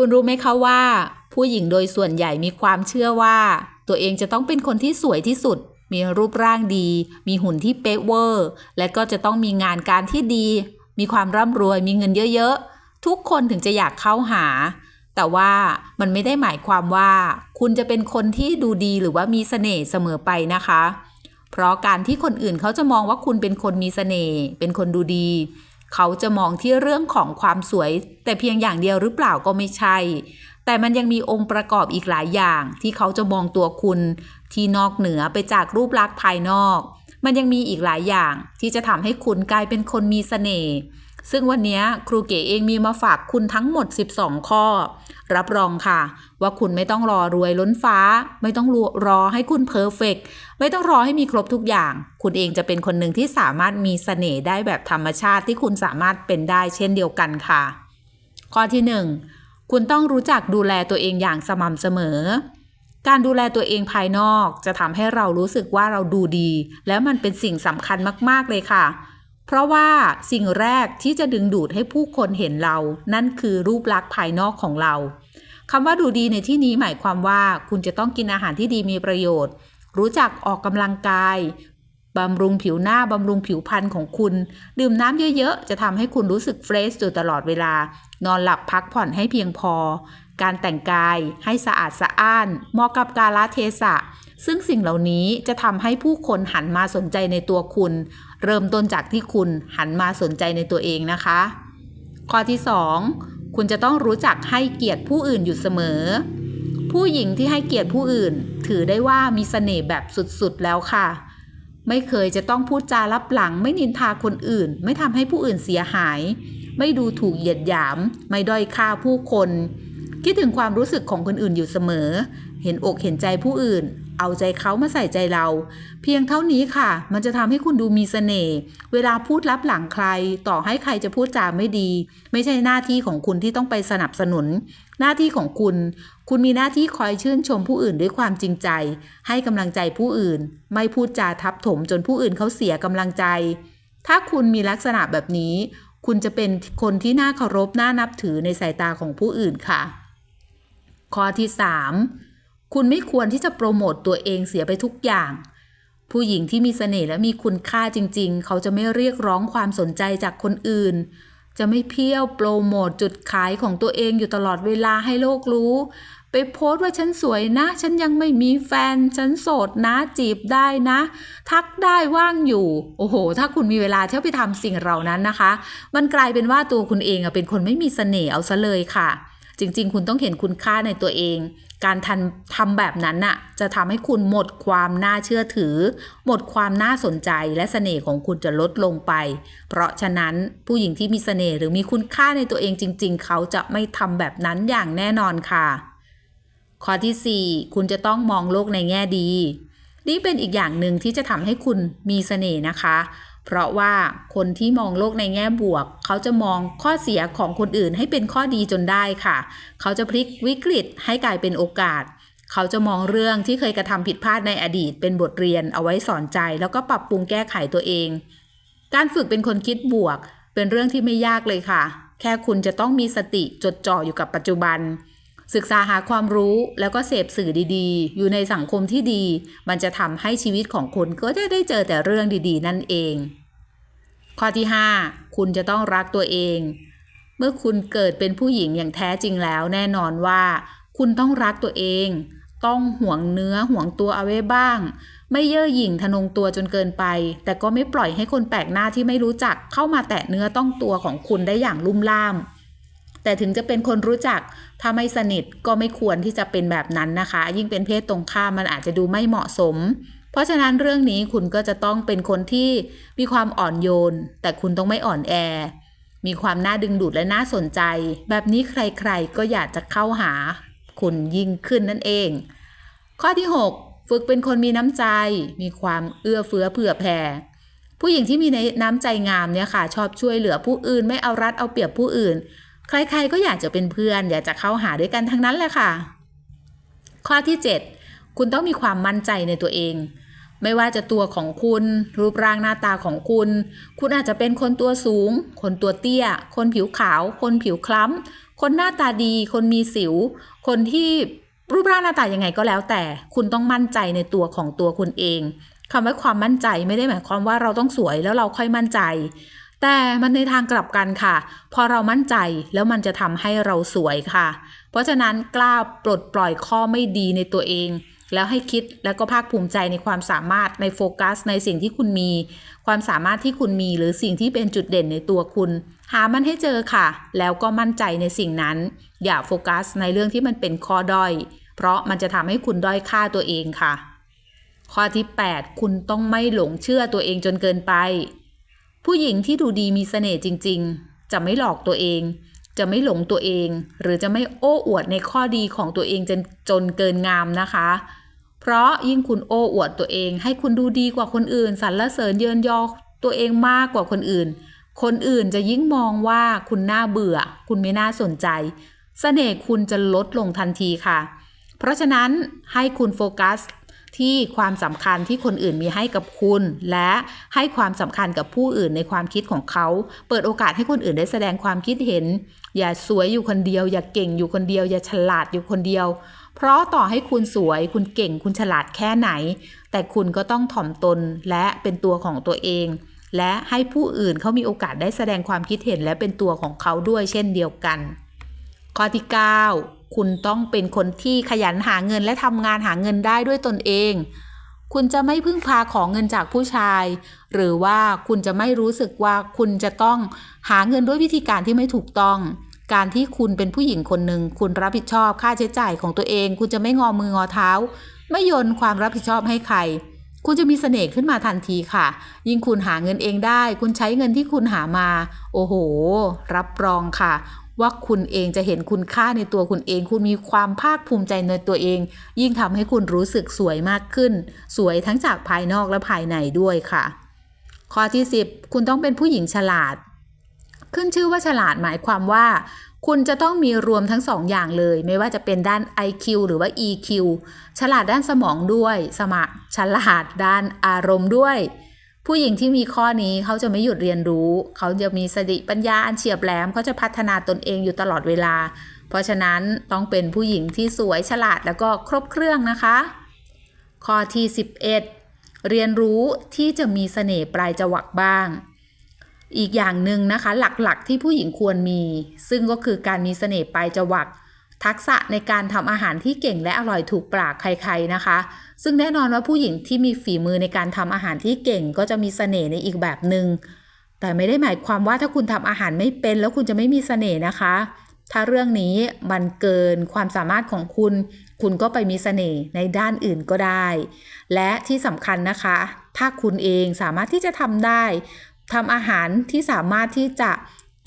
คุณรู้ไหมคะว่า ผู้หญิงโดยส่วนใหญ่มีความเชื่อว่า ตัวเองจะต้องเป็นคนที่สวยที่สุด มีรูปร่างดี มีหุ่นที่เป๊ะเวอร์ และก็จะต้องมีงานการที่ดี มีความร่ำรวย มีเงินเยอะๆ ทุกคนถึงจะอยากเข้าหา แต่ว่ามันไม่ได้หมายความว่า คุณจะเป็นคนที่ดูดีหรือว่ามีเสน่ห์เสมอไปนะคะ เพราะการที่คนอื่นเขาจะมองว่าคุณเป็นคนมีเสน่ห์ เป็นคนดูดี เขาจะมองที่เรื่องของความสวย แต่เพียงอย่างเดียวหรือเปล่าก็ไม่ใช่ แต่มันยังมีองค์ประกอบอีกหลายอย่าง ที่เขาจะมองตัวคุณ ที่นอกเหนือไปจากรูปลักษณ์ภายนอก มันยังมีอีกหลายอย่างที่จะทำให้คุณกลายเป็นคนมีเสน่ห์ ซึ่งวันนี้ครูเก๋เองมีมาฝากคุณทั้งหมด 12 ข้อ รับรองค่ะ ว่าคุณไม่ต้องรอรวยล้นฟ้า ไม่ต้องรอให้คุณเพอร์เฟกไม่ต้องรอให้มีครบทุกอย่าง คุณเองจะเป็นคนหนึ่งที่สามารถมีเสน่ห์ได้แบบธรรมชาติที่คุณสามารถเป็นได้เช่นเดียวกันค่ะ ข้อที่ 1 คุณต้องรู้จักดูแลตัวเองอย่างสม่ำเสมอ การดูแลตัวเองภายนอกจะทำให้เรารู้สึกว่าเราดูดี แล้วมันเป็นสิ่งสำคัญมาก ๆเลยค่ะ เพราะว่าสิ่งแรกที่จะดึงดูดให้ผู้คนเห็นเรา นั่นคือรูปลักษณ์ภายนอกของเราคำว่าดูดีในที่นี้หมายความว่า คุณจะต้องกินอาหารที่ดีมีประโยชน์ รู้จักออกกำลังกายบำรุงผิวหน้า บำรุงผิวพรรณของคุณ ดื่มน้ำเยอะ ๆ จะทำให้คุณรู้สึกเฟรชอยู่ตลอดเวลา นอนหลับพักผ่อนให้เพียงพอ การแต่งกายให้สะอาดสะอ้านเหมาะกับกาลเทศะ ซึ่งสิ่งเหล่านี้จะทำให้ผู้คนหันมาสนใจในตัวคุณ เริ่มต้นจากที่คุณหันมาสนใจในตัวเองนะคะ ข้อที่ 2 คุณจะต้องรู้จักให้เกียรติผู้อื่นอยู่เสมอ ผู้หญิงที่ให้เกียรติผู้อื่น ถือได้ว่ามีเสน่ห์แบบสุดๆแล้วค่ะ ไม่เคยจะต้องพูดจารับหลัง ไม่นินทาคนอื่น ไม่ทำให้ผู้อื่นเสียหาย ไม่ดูถูกเหยียดหยาม ไม่ด้อยค่าผู้คน คิดถึงความรู้สึกของคนอื่นอยู่เสมอ เห็นอกเห็นใจผู้อื่น เอาใจเขามาใส่ใจเรา เพียงเท่านี้ค่ะ มันจะทำให้คุณดูมีเสน่ห์เวลาพูดรับหลังใคร ต่อให้ใครจะพูดจาไม่ดี ไม่ใช่หน้าที่ของคุณที่ต้องไปสนับสนุน หน้าที่ของคุณ คุณมีหน้าที่คอยชื่นชมผู้อื่นด้วยความจริงใจ ให้กำลังใจผู้อื่น ไม่พูดจาทับถมจนผู้อื่นเขาเสียกำลังใจ ถ้าคุณมีลักษณะแบบนี้ คุณจะเป็นคนที่น่าเคารพน่านับถือในสายตาของผู้อื่นค่ะ ข้อที่ 3 คุณไม่ควรที่จะโปรโมตตัวเองเสียไปทุกอย่าง ผู้หญิงที่มีเสน่ห์และมีคุณค่าจริง ๆ เขาจะไม่เรียกร้องความสนใจจากคนอื่น จะไม่เพี้ยวโปรโมตจุดขายของตัวเองอยู่ตลอดเวลาให้โลกรู้ ไปโพสต์ว่าฉันสวยนะ ฉันยังไม่มีแฟน ฉันโสดนะ จีบได้นะ ทักได้ว่างอยู่ โอ้โห ถ้าคุณมีเวลาเที่ยวไปทำสิ่งเหล่านั้นนะคะ มันกลายเป็นว่าตัวคุณเองอะเป็นคนไม่มีเสน่ห์เอาซะเลยค่ะ จริง ๆ คุณต้องเห็นคุณค่าในตัวเอง การทันทำแบบนั้นน่ะจะทำให้คุณหมดความน่าเชื่อถือ หมดความน่าสนใจและเสน่ห์ของคุณจะลดลงไป เพราะฉะนั้นผู้หญิงที่มีเสน่ห์หรือมีคุณค่าในตัวเองจริง ๆ เขาจะไม่ทำแบบนั้นอย่างแน่นอนค่ะ ข้อที่ 4 คุณจะต้องมองโลกในแง่ดี นี่เป็นอีกอย่างหนึ่งที่จะทำให้คุณมีเสน่ห์นะคะ เพราะว่าคนที่มองโลกในแง่บวก เขาจะมองข้อเสียของคนอื่นให้เป็นข้อดีจนได้ค่ะ เขาจะพลิกวิกฤตให้กลายเป็นโอกาส เขาจะมองเรื่องที่เคยกระทำผิดพลาดในอดีต เป็นบทเรียนเอาไว้สอนใจ แล้วก็ปรับปรุงแก้ไขตัวเอง การฝึกเป็นคนคิดบวก เป็นเรื่องที่ไม่ยากเลยค่ะ แค่คุณจะต้องมีสติจดจ่ออยู่กับปัจจุบัน ศึกษาหาความรู้แล้วก็เสพสื่อดีๆ อยู่ในสังคมที่ดี มันจะทำให้ชีวิตของคุณก็จะได้เจอแต่เรื่องดีๆ นั่นเอง ข้อที่ 5 คุณจะต้องรักตัวเอง เมื่อคุณเกิดเป็นผู้หญิงอย่างแท้จริงแล้ว แน่นอนว่า คุณต้องรักตัวเอง ต้องห่วงเนื้อห่วงตัวเอาไว้บ้าง ไม่เย่อหยิ่งทะนงตัวจนเกินไป แต่ก็ไม่ปล่อยให้คนแปลกหน้าที่ไม่รู้จักเข้ามาแตะเนื้อต้องตัวของคุณได้อย่างลุ่มล่าม แต่ถึงจะเป็นคนรู้จัก ถ้าไม่สนิทก็ไม่ควรที่จะเป็นแบบนั้นนะคะ ยิ่งเป็นเพศตรงข้ามมันอาจจะดูไม่เหมาะสม เพราะฉะนั้นเรื่องนี้คุณก็จะต้องเป็นคนที่มีความอ่อนโยน แต่คุณต้องไม่อ่อนแอ มีความน่าดึงดูดและน่าสนใจ แบบนี้ใครๆก็อยากจะเข้าหา คุณยิ่งขึ้นนั่นเอง ข้อที่ 6 ฝึกเป็นคนมีน้ำใจ มีความเอื้อเฟื้อเผื่อแผ่ผู้หญิงที่มีในน้ำใจงามเนี่ยค่ะ ชอบช่วยเหลือผู้อื่นไม่เอารัดเอาเปรียบผู้อื่น ใครๆก็อยากจะเป็นเพื่อน อยากจะเข้าหาด้วยกันทั้งนั้นแหละค่ะ ข้อที่ 7 คุณต้องมีความมั่นใจในตัวเอง ไม่ว่าจะตัวของคุณ รูปร่างหน้าตาของคุณ คุณอาจจะเป็นคนตัวสูง คนตัวเตี้ย คนผิวขาว คนผิวคล้ำ คนหน้าตาดี คนมีสิว คนที่รูปร่างหน้าตายังไงก็แล้วแต่ คุณต้องมั่นใจในตัวของตัวคุณเองคำว่าความมั่นใจไม่ได้หมายความว่าเราต้องสวยแล้วเราค่อยมั่นใจ แต่มันในทางกลับกันค่ะ พอเรามั่นใจแล้วมันจะทำให้เราสวยค่ะ เพราะฉะนั้นกล้าปลดปล่อยข้อไม่ดีในตัวเอง แล้วให้คิดแล้วก็ภาคภูมิใจในความสามารถในโฟกัส ในสิ่งที่คุณมี ความสามารถที่คุณมีหรือสิ่งที่เป็นจุดเด่นในตัวคุณ หามันให้เจอค่ะ แล้วก็มั่นใจในสิ่งนั้น อย่าโฟกัสในเรื่องที่มันเป็นข้อด้อย เพราะมันจะทำให้คุณด้อยค่าตัวเองค่ะ ข้อที่ 8 คุณต้องไม่หลงเชื่อตัวเองจนเกินไป ผู้หญิงที่ดูดีมีเสน่ห์จริง ๆ จะไม่หลอกตัวเอง จะไม่หลงตัวเอง หรือจะไม่โอ้อวดในข้อดีของตัวเองจนจนเกินงามนะคะ เพราะยิ่งคุณโอ้อวดตัวเอง ให้คุณดูดีกว่าคนอื่นสรรเสริญเยินยอตัวเองมากกว่าคนอื่น คนอื่นจะยิ่งมองว่าคุณน่าเบื่อ คุณไม่น่าสนใจเสน่ห์คุณจะลดลงทันทีค่ะ เพราะฉะนั้นให้คุณโฟกัส ที่ความสำคัญที่คนอื่นมีให้กับคุณ และให้ความสำคัญกับผู้อื่นในความคิดของเขา เปิดโอกาสให้คนอื่นได้แสดงความคิดเห็น อย่าสวยอยู่คนเดียว อย่าเก่งอยู่คนเดียว อย่าฉลาดอยู่คนเดียว เพราะต่อให้คุณสวย คุณเก่ง คุณฉลาดแค่ไหน แต่คุณก็ต้องถ่อมตนและเป็นตัวของตัวเอง และให้ผู้อื่นเขามีโอกาสได้แสดงความคิดเห็นและเป็นตัวของเขาด้วยเช่นเดียวกัน ข้อที่ 9 คุณต้องเป็นคนที่ขยันหาเงินและทำงานหาเงินได้ด้วยตนเอง คุณจะไม่พึ่งพาของเงินจากผู้ชาย หรือว่าคุณจะไม่รู้สึกว่าคุณจะต้องหาเงินด้วยวิธีการที่ไม่ถูกต้อง การที่คุณเป็นผู้หญิงคนหนึ่ง คุณรับผิดชอบค่าใช้จ่ายของตัวเอง คุณจะไม่งอมืองอเท้า ไม่โยนความรับผิดชอบให้ใครคุณจะมีเสน่ห์ขึ้นมาทันทีค่ะ ยิ่งคุณหาเงินเองได้ คุณใช้เงินที่คุณหามา โอ้โห รับรองค่ะ ว่าคุณเองจะเห็นคุณค่าในตัวคุณเอง คุณมีความภาคภูมิใจในตัวเอง ยิ่งทำให้คุณรู้สึกสวยมากขึ้น สวยทั้งจากภายนอกและภายในด้วยค่ะ ข้อที่ 10 คุณต้องเป็นผู้หญิงฉลาด ขึ้นชื่อว่าฉลาดหมายความว่า คุณจะต้องมีรวมทั้งสองอย่างเลย ไม่ว่าจะเป็นด้าน IQ หรือว่า EQ ฉลาดด้านสมองด้วย สมะฉลาดด้านอารมณ์ด้วย ผู้หญิงที่มีข้อนี้เขาจะไม่หยุดเรียนรู้ เขาจะมีสติปัญญาอันเฉียบแหลมเขาจะพัฒนาตนเองอยู่ตลอดเวลา เพราะฉะนั้นต้องเป็นผู้หญิงที่สวยฉลาดแล้วก็ครบเครื่องนะคะ ข้อที่ 11 เรียนรู้ที่จะมีเสน่ห์ปลายจวักบ้าง อีกอย่างหนึ่งนะคะ หลักๆที่ผู้หญิงควรมี ซึ่งก็คือการมีเสน่ห์ปลายจวัก ทักษะในการทำอาหารที่เก่งและอร่อยถูกปากใครๆนะคะ ซึ่งแน่นอนว่าผู้หญิงที่มีฝีมือในการทำอาหารที่เก่งก็จะมีเสน่ห์ในอีกแบบหนึง่งแต่ไม่ได้หมายความว่าถ้าคุณทำอาหารไม่เป็น แล้วคุณจะไม่มีเสน่ห์นะคะ ถ้าเรื่องนี้มันเกินความสามารถของคุณ คุณก็ไปมีเสน่ห์ในด้านอื่นก็ได้ และที่สำคัญนะคะ ถ้าคุณเองสามารถที่จะทำได้ทำอาหารที่สามารถที่จะ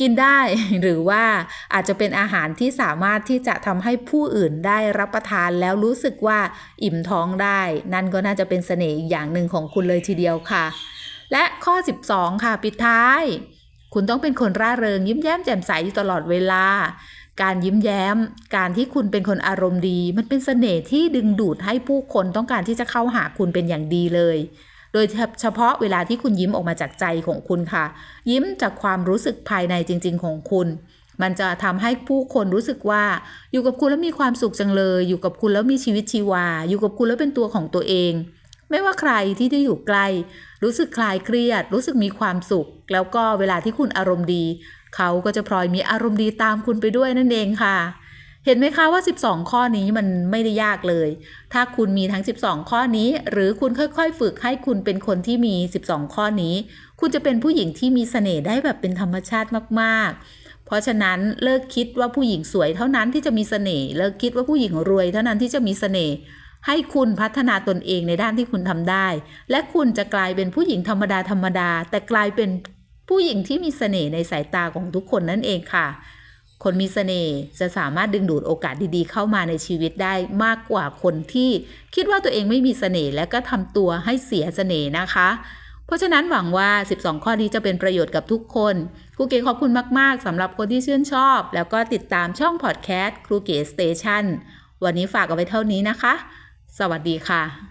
กินได้ หรือว่าอาจจะเป็นอาหารที่สามารถที่จะทำให้ผู้อื่นได้รับประทานแล้วรู้สึกว่าอิ่มท้องได้ นั่นก็น่าจะเป็นเสน่ห์อีกอย่างหนึ่งของคุณเลยทีเดียวค่ะ และข้อ 12 ค่ะ ปิดท้าย คุณต้องเป็นคนร่าเริงยิ้มแย้มแจ่มใสอยู่ตลอดเวลาการยิ้มแย้ม การที่คุณเป็นคนอารมณ์ดี มันเป็นเสน่ห์ที่ดึงดูดให้ผู้คนต้องการที่จะเข้าหาคุณเป็นอย่างดีเลย โดยเฉพาะเวลาที่คุณยิ้มออกมาจากใจของคุณค่ะ ยิ้มจากความรู้สึกภายในจริง ๆ ของคุณ มันจะทำให้ผู้คนรู้สึกว่า อยู่กับคุณแล้วมีความสุขจังเลย อยู่กับคุณแล้วมีชีวิตชีวา อยู่กับคุณแล้วเป็นตัวของตัวเอง ไม่ว่าใครที่ได้อยู่ใกล้ รู้สึกคลายเครียด รู้สึกมีความสุข แล้วก็เวลาที่คุณอารมณ์ดี เขาก็จะพลอยมีอารมณ์ดีตามคุณไปด้วยนั่นเองค่ะ เห็นไหมคะว่า 12 ข้อนี้มันไม่ได้ยากเลย ถ้าคุณมีทั้ง 12 ข้อนี้ หรือคุณค่อยๆ ฝึกให้คุณเป็นคนที่มี 12 ข้อนี้ คุณจะเป็นผู้หญิงที่มีเสน่ห์ได้แบบเป็นธรรมชาติมาก ๆ เพราะฉะนั้นเลิกคิดว่าผู้หญิงสวยเท่านั้นที่จะมีเสน่ห์ เลิกคิดว่าผู้หญิงรวยเท่านั้นที่จะมีเสน่ห์ ให้คุณพัฒนาตนเองในด้านที่คุณทำได้ และคุณจะกลายเป็นผู้หญิงธรรมดาธรรมดา แต่กลายเป็นผู้หญิงที่มีเสน่ห์ในสายตาของทุกคนนั่นเองค่ะ คนมีเสน่ห์จะสามารถดึงดูดโอกาสดีๆ เข้ามาในชีวิตได้มากกว่าคนที่คิดว่าตัวเองไม่มีเสน่ห์และก็ทำตัวให้เสียเสน่ห์นะคะ เพราะฉะนั้นหวังว่า 12 ข้อนี้จะเป็นประโยชน์กับทุกคนครูเก๋ขอบคุณมากๆสำหรับคนที่ชื่นชอบ แล้วก็ติดตามช่องพอดแคสต์ครูเก๋สเตชันวันนี้ฝากเอาไว้เท่านี้นะคะ สวัสดีค่ะ